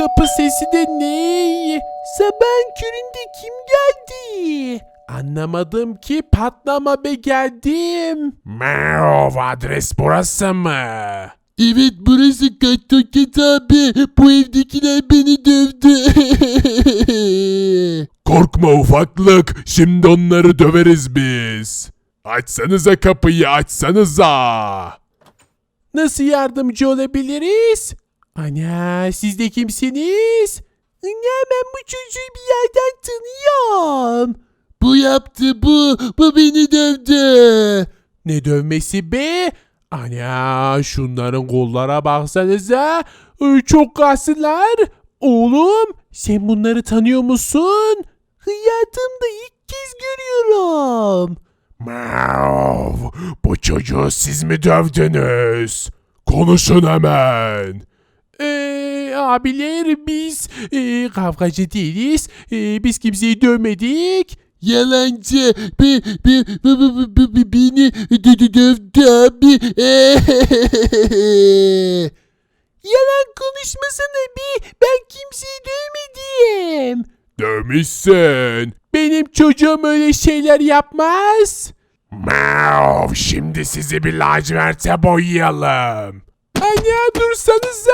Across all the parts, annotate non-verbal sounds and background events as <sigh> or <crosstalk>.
kapı sesi de ne? Sabahın köründe kim geldi? Anlamadım ki patlama be geldim. Merhaba adres burası mı? Evet burası Katoket abi. Bu evdekiler beni dövdü. <laughs> Korkma ufaklık, şimdi onları döveriz biz. Açsanıza kapıyı, açsanıza. Nasıl yardımcı olabiliriz? Ana siz de kimsiniz? Ana ben bu çocuğu bir yerden tanıyorum. bu yaptı bu. Bu beni dövdü. Ne dövmesi be? Ana şunların kollara baksanıza. Ee, Çok kaslılar. Oğlum sen bunları tanıyor musun? Hayatımda ilk kez görüyorum. Mav, bu çocuğu siz mi dövdünüz? Konuşun hemen. Ee, abiler biz e, kavgacı değiliz. Ee, biz kimseyi dövmedik. Yalancı. Be, be, be, be, be, be- beni dö- dö- dövdü abi. <laughs> Yalan konuşmasana bir. Ben kimseyi dövmedim. Dövmüşsün. Benim çocuğum öyle şeyler yapmaz. Mav, şimdi sizi bir laciverte boyayalım. Anne dursanıza.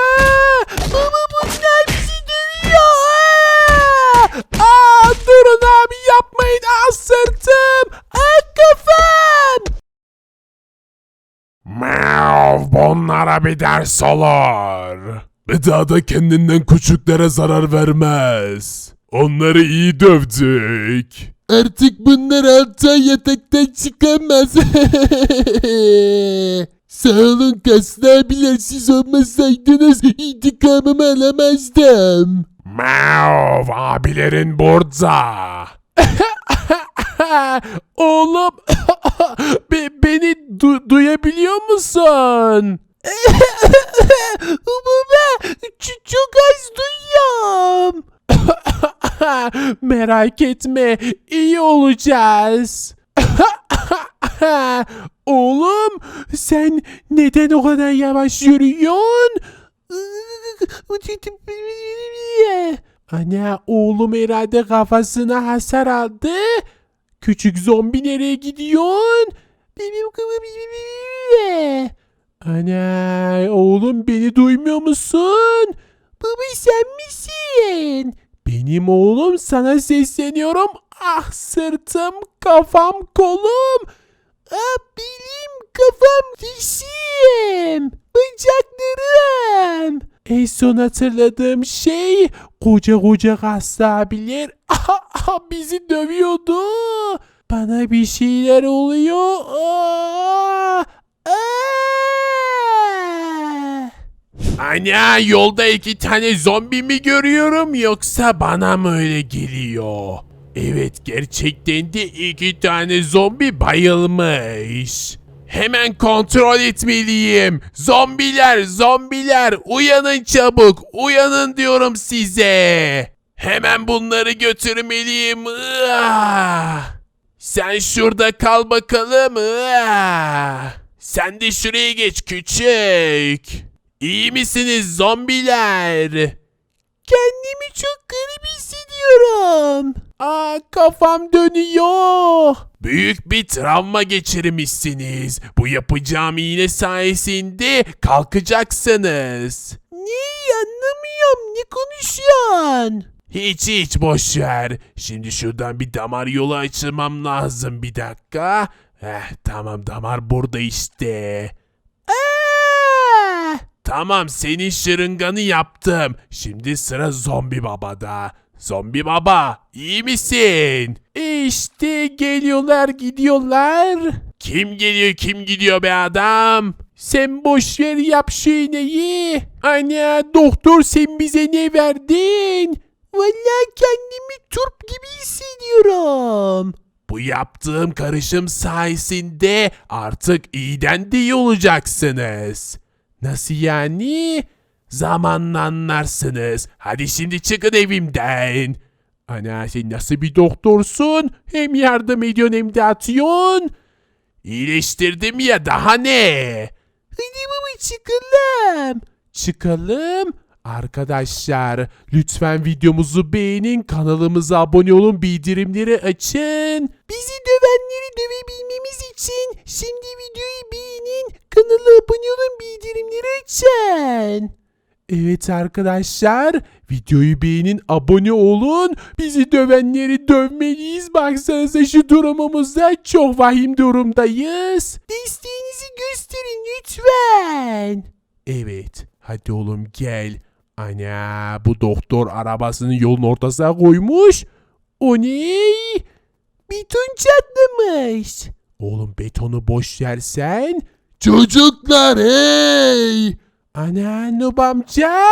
Bunlara bir ders olur. Daha da kendinden küçüklere zarar vermez. Onları iyi dövdük. Artık bunlar altı ay yataktan çıkamaz. <laughs> Sağ olun kaslı abiler siz olmasaydınız intikamımı alamazdım. Mav, abilerin burada. <laughs> Oğlum <laughs> be- beni du- duyabiliyor musun? Baba çok az duyuyorum. <coughs> Merak etme iyi olacağız. <coughs> Oğlum sen neden o kadar yavaş yürüyorsun? <coughs> Ana oğlum herhalde kafasına hasar aldı. Küçük zombi nereye gidiyorsun? Benim Ana oğlum beni duymuyor musun? Baba sen misin? Benim oğlum sana sesleniyorum. Ah sırtım, kafam, kolum. Ah belim, kafam, dişim, bacaklarım. En son hatırladığım şey koca koca kaslı abiler <laughs> aha, aha, bizi dövüyordu. Bana bir şeyler oluyor. Aa, aa. Ana yolda iki tane zombi mi görüyorum yoksa bana mı öyle geliyor? Evet gerçekten de iki tane zombi bayılmış. Hemen kontrol etmeliyim. Zombiler, zombiler uyanın çabuk. Uyanın diyorum size. Hemen bunları götürmeliyim. Sen şurada kal bakalım. Sen de şuraya geç küçük. İyi misiniz zombiler? Kendimi çok garip hissediyorum. Aa kafam dönüyor. Büyük bir travma geçirmişsiniz. Bu yapacağım iğne sayesinde kalkacaksınız. Ne anlamıyorum. Ne konuşuyorsun? Hiç hiç boş ver. Şimdi şuradan bir damar yolu açılmam lazım bir dakika. Eh, tamam damar burada işte. Aa! Tamam senin şırınganı yaptım. Şimdi sıra zombi babada. Zombi baba iyi misin? İşte geliyorlar gidiyorlar. Kim geliyor kim gidiyor be adam? Sen boş ver yap şu iğneyi. Ana doktor sen bize ne verdin? Vallahi kendimi turp gibi hissediyorum. Bu yaptığım karışım sayesinde artık iyiden de iyi olacaksınız. Nasıl yani? Zamanla anlarsınız. Hadi şimdi çıkın evimden. Ana sen nasıl bir doktorsun? Hem yardım ediyorsun hem de atıyorsun. İyileştirdim ya daha ne? Hadi baba çıkalım. Çıkalım? Arkadaşlar lütfen videomuzu beğenin, kanalımıza abone olun, bildirimleri açın. Bizi dövenleri dövebilmemiz için şimdi videoyu beğenin, kanala abone olun, bildirimleri açın. Evet arkadaşlar videoyu beğenin abone olun. Bizi dövenleri dövmeliyiz. Baksanıza şu durumumuzda çok vahim durumdayız. Desteğinizi gösterin lütfen. Evet hadi oğlum gel. Ana bu doktor arabasını yolun ortasına koymuş. O ne? Beton çatlamış. Oğlum betonu boş versen. Çocuklar hey! Ana Nub amca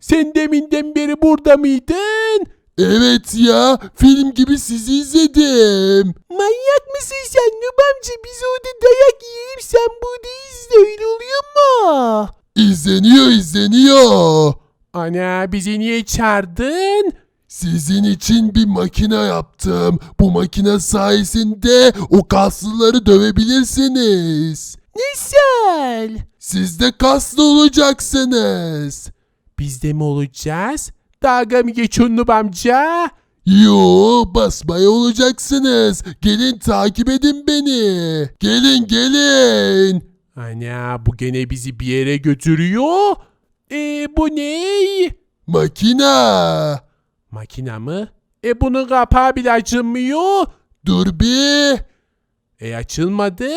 sen deminden beri burada mıydın? Evet ya film gibi sizi izledim. Manyak mısın sen Nub amca biz orada dayak yiyelim sen burada izle öyle oluyor mu? İzleniyor izleniyor. Ana bizi niye çağırdın? Sizin için bir makine yaptım. Bu makine sayesinde o kaslıları dövebilirsiniz. Nasıl? Siz de kaslı olacaksınız. Biz de mi olacağız? Dalga mı geçiyorsun Nub amca? Yo basmaya olacaksınız. Gelin takip edin beni. Gelin gelin. Ana bu gene bizi bir yere götürüyor. E bu ne? Makina. Makina mı? E bunun kapağı bile açılmıyor. Dur bir. E açılmadı.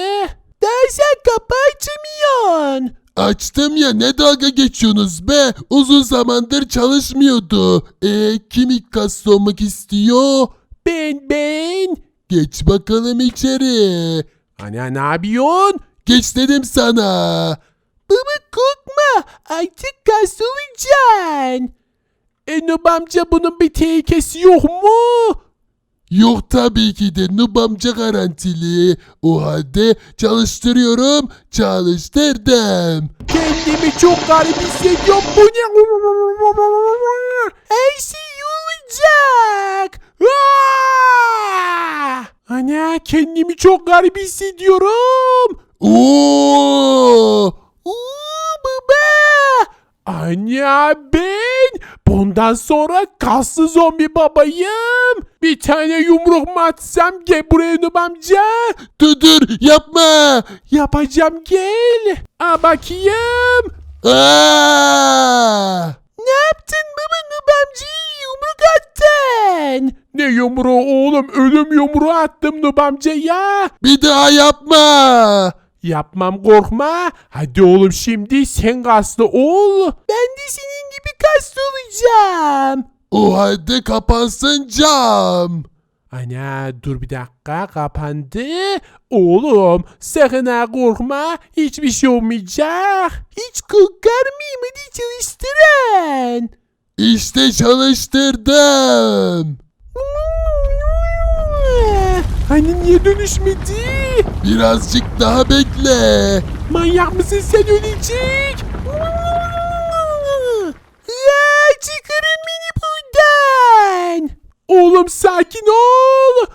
Daha sen kapağı açamıyorsun. Açtım ya ne dalga geçiyorsunuz be? Uzun zamandır çalışmıyordu. E kim ilk kaslı olmak istiyor? Ben ben. Geç bakalım içeri. Ana ne yapıyorsun? Geç dedim sana. Baba korkma. Artık kas olacaksın. E Nub amca bunun bir tehlikesi yok mu? Yok tabii ki de Nub amca garantili. O halde çalıştırıyorum. Çalıştırdım. Kendimi çok garip hissediyorum. Bu ne? Her şey olacak. Aa! Ana kendimi çok garip hissediyorum. Oo Ana ben bundan sonra kaslı zombi babayım. Bir tane yumruk mu atsam gel buraya Nub amca. Dur dur yapma. Yapacağım gel. A bakayım. Aa! Ne yaptın baba Nub amcaya yumruk attın. Ne yumruğu oğlum ölüm yumruğu attım Nub amca ya. Bir daha yapma. Yapmam korkma. Hadi oğlum şimdi sen kaslı ol. Ben de senin gibi kaslı olacağım. O halde kapansın cam. Ana dur bir dakika kapandı. Oğlum sakın ha korkma. Hiçbir şey olmayacak. Hiç korkar mıyım? Hadi çalıştırın. İşte çalıştırdım. Hani niye dönüşmedi? Birazcık daha bekle. Manyak mısın sen ölecek? Ya çıkarın beni buradan. Oğlum sakin ol.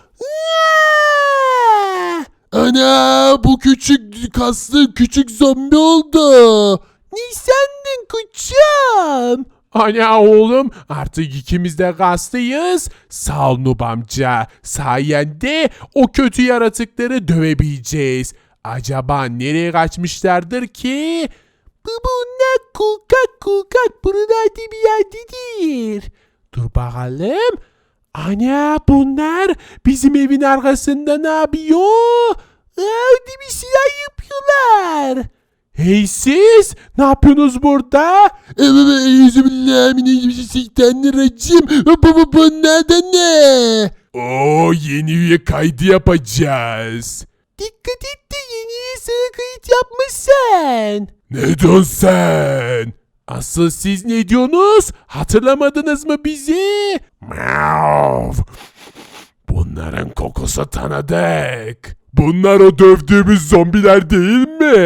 Ana bu küçük kaslı küçük zombi oldu. Ne sandın koçum? Ana oğlum artık ikimiz de kaslıyız. Sağ ol Nub amca. Sayende o kötü yaratıkları dövebileceğiz. Acaba nereye kaçmışlardır ki? Baba onlar kulkak kulkak buralarda bir yerdedir. Dur bakalım. Ana bunlar bizim evin arkasında ne yapıyor? Orada bir şeyler yapıyorlar. Hey siz ne yapıyorsunuz burada? Evet Euzubillahimineşşeytanirracim. Bu bu nerede ne? Oo yeni üye kaydı yapacağız. Dikkat et de yeni sana kayıt yapmışsın. Ne diyorsun sen? Asıl siz ne diyorsunuz? Hatırlamadınız mı bizi? Miau. Bunların kokusu tanıdık. Bunlar o dövdüğümüz zombiler değil mi?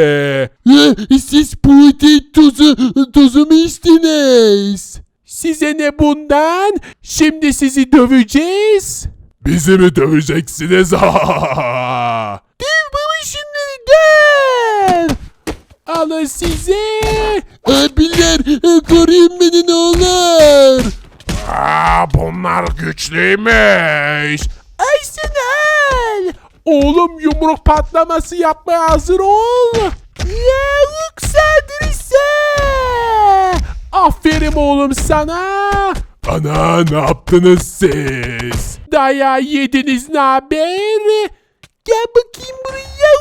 Ee, Siz protein tozu, tozu mu içtiniz? Size ne bundan? Şimdi sizi döveceğiz. Bizi mi döveceksiniz? <laughs> Döv baba şunları döv. Alın size. Abiler e, koruyun beni ne olur. Aa, bunlar güçlüymüş. Ayşenel! Oğlum yumruk patlaması yapmaya hazır ol. Yavuk saldırısı! Aferin oğlum sana. Ana ne yaptınız siz? Dayağı yediniz ne haber? Gel bakayım buraya.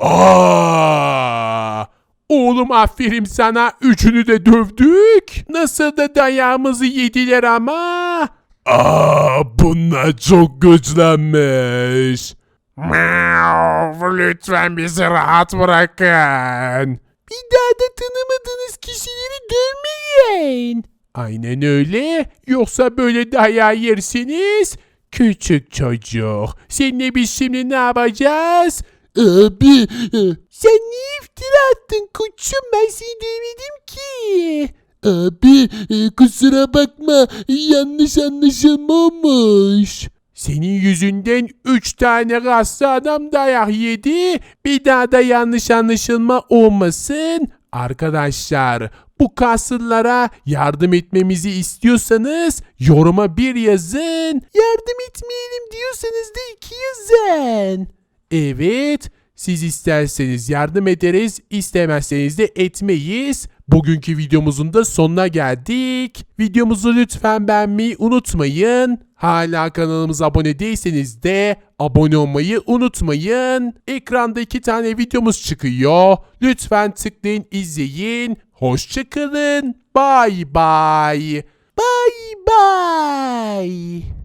Aa! Oğlum aferin sana. Üçünü de dövdük. Nasıl da dayağımızı yediler ama. Aa, bunlar çok güçlenmiş. Miau, lütfen bizi rahat bırakın. Bir daha da tanımadığınız kişileri dövmeyin. Aynen öyle. Yoksa böyle dayağı yersiniz. Küçük çocuk. Seninle biz şimdi ne yapacağız? Abi e, Sen niye iftira attın koçum? Ben seni dövmedim ki. Abi e, kusura bakma yanlış anlaşılma olmuş. Senin yüzünden 3 tane kaslı adam dayak yedi. Bir daha da yanlış anlaşılma olmasın. Arkadaşlar bu kaslılara yardım etmemizi istiyorsanız yoruma bir yazın. Yardım etmeyelim diyorsanız da iki yazın. Evet siz isterseniz yardım ederiz istemezseniz de etmeyiz. Bugünkü videomuzun da sonuna geldik. Videomuzu lütfen beğenmeyi unutmayın. Hala kanalımıza abone değilseniz de abone olmayı unutmayın. Ekranda iki tane videomuz çıkıyor. Lütfen tıklayın izleyin. Hoşçakalın. Bye bye. Bye bye.